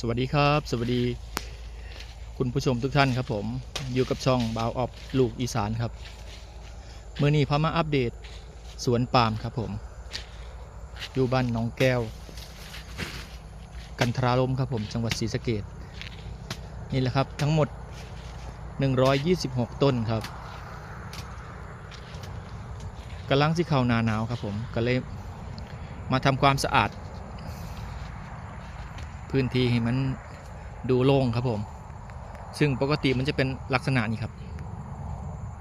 สวัสดีครับ สวัสดี คุณผู้ชมทุกท่านครับผมอยู่กับช่องบาวออฟลูกอีสานครับเมื่อนี้พามาอัปเดตสวนปาล์มครับผม อยู่บ้านหนองแก้ว กันทราลมครับผมจังหวัดศรีสะเกดนี่แหละครับทั้งหมด 126 ต้นครับกำลังที่เข้านาหนาวครับผมก็เลยมาทำความสะอาด พื้นที่ให้มันดูโล่งครับผม ซึ่งปกติมันจะเป็นลักษณะนี้ครับ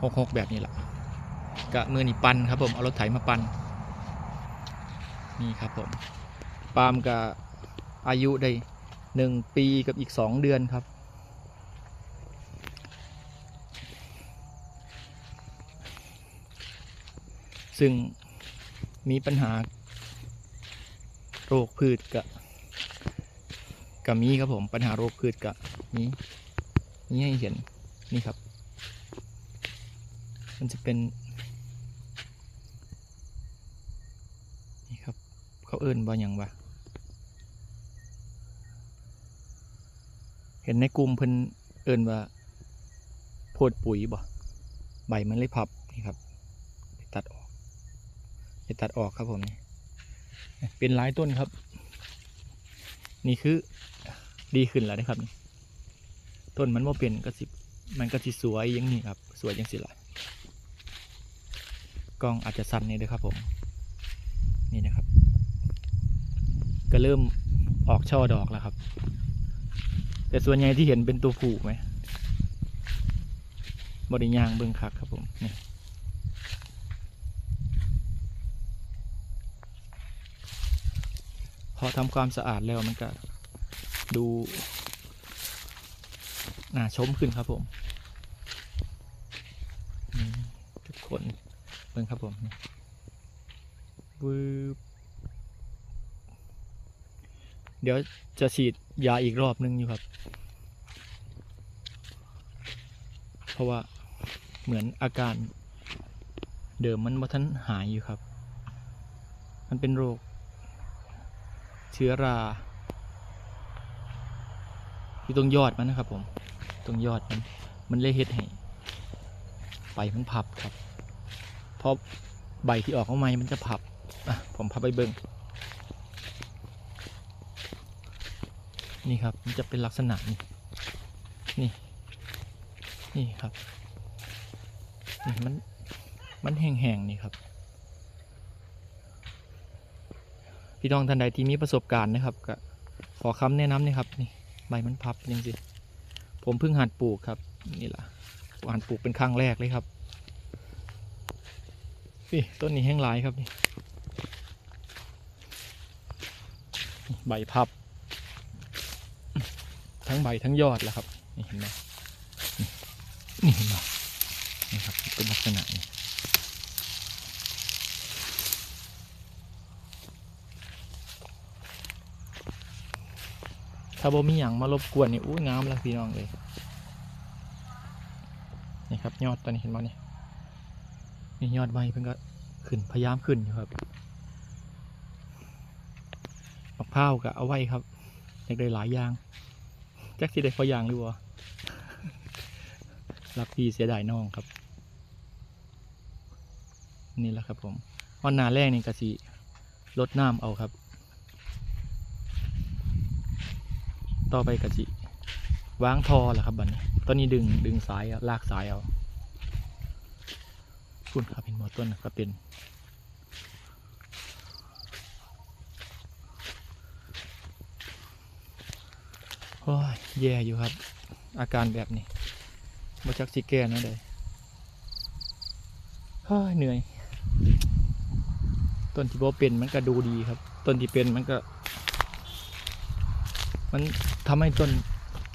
หกหกแบบนี้แหละกะมือนี่ปันครับผม เอารถไถมาปันนี่ครับผมปาล์มกับอายุได้หนึ่งปีกับอีกสองเดือนครับ ซึ่งมีปัญหาโรคพืชกับ กับมีครับผมปัญหาโรคพืชกับนี้นี่ให้เห็นนี่ครับ มันจะเป็นนี่ครับ เขาเอิ้นว่าอย่างวะเห็นในกลุ่มเพิ่นเอิ้นว่าโพดปุ๋ยบ่ใบมันเลยพับนี่ครับไปตัดออกไปตัดออกครับผมนี่เป็นหลายต้นครับ นี่คือดีขึ้นแล้วนะครับ ต้นมันว่าเป็นก็สิมันก็สิสวยอยังนี้ครับ สวยอยังสิละกล้องอาจจะสั่นนี่ด้วยครับผมนี่นะครับ ก็เริ่มออกช่อดอกแล้วครับ แต่ส่วนใหญ่ที่เห็นเป็นตัวผู้ไหมบริยางเบิ้องคักครับผมนี่ พอทำความสะอาดแล้วมันก็ดูน่าชมขึ้นครับผมทุกคนเบิ่งครับผมวืบเดี๋ยวจะฉีดยาอีกรอบนึงอยู่ครับ เพราะว่าเหมือนอาการเดิมมันมาทันหายอยู่ครับ มันเป็นโรค เชื้อรา ที่ตรงยอดมันนะครับ ผมตรงยอดมัน มันเลยเฮ็ดให้ใบมันพับครับเพราะใบที่ออกมาใหม่มันจะพับอะผมพับไปเบิ้งนี่ครับ มันจะเป็นลักษณะนี้นี่ นี่ครับนี่มัน มันแห้งๆนี่ครับ พี่น้องท่านใดที่มีประสบการณ์นะครับก็ขอคำแนะนำนะครับนี่ใบมันพับยังสิผมเพิ่งหัดปลูกครับนี่แหละหัดปลูกเป็นครั้งแรกเลยครับนี่ต้นนี้แห้งหลายครับนี่ใบพับ ทั้งใบทั้งยอดแล้วครับนี่เห็นไหมนี่นี่เห็นไหมนี่ครับเป็นลักษณะนี้ ถ้าบ่มีอย่างมารบกวนนี่อุ้งามล้วพี่น้องเลยนี่ครับยอดตอนนี้เห็นไหมนี่นี่ยอดใบเพิ่งก็ขึ้นพยายามขึ้นอยู่ครับมะพร้าวก็เอาไว้ครับอยากได้หลายอย่างแจ็คสิได้พออย่างหรือวะรักพี่เสียดายน้องครับ นี่แหละครับผมวันนาแรกนี่กะสิลดน้ำเอาครับ ต่อไปกะสิวางทอแหละครับบัดนี้ตอนนี้ดึงดึงสายเอาลากสายเอาคุณครับเป็นหมอต้นก็เป็นโอ้ยแย่อยู่ครับ อาการแบบนี้มาจักสิแก้นะเลยเฮ้ยเหนื่อย ต้นที่บ่เป็นมันก็ดูดีครับ ต้นที่เป็นมันก็ มันทำให้ต้น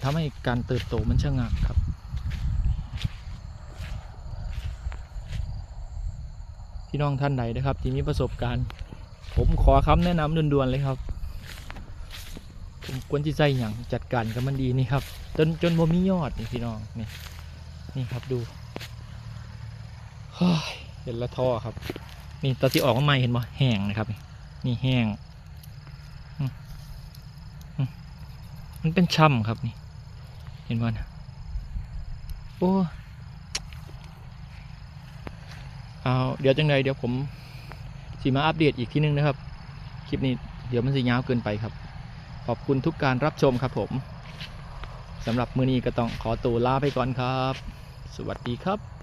ทำให้การเติบโตมันชะงักครับ พี่น้องท่านใดนะครับ ที่มีประสบการณ์ ผมขอคำแนะนำด่วนๆเลยครับผมควรที่ใจอย่างจัดการกับมันดีนี่ครับ จนจนบ่มียอดนี่พี่น้องนี่นี่ครับดูเห็นและท่อครับ นี่ตอนที่ออกมาใหม่เห็นบ่แห้งนะครับ นี่แห้ง มันเป็นช่ำครับนี่ เห็นบ่นะโอ้เอาเดี๋ยวจังใดเดี๋ยวผมสิมาอัปเดตอีกทีนึงนะครับ คลิปนี้เดี๋ยวมันจะยาวเกินไปครับ ขอบคุณทุกการรับชมครับผมสำหรับมือนี้ก็ต้องขอตัวลาไปก่อนครับ สวัสดีครับ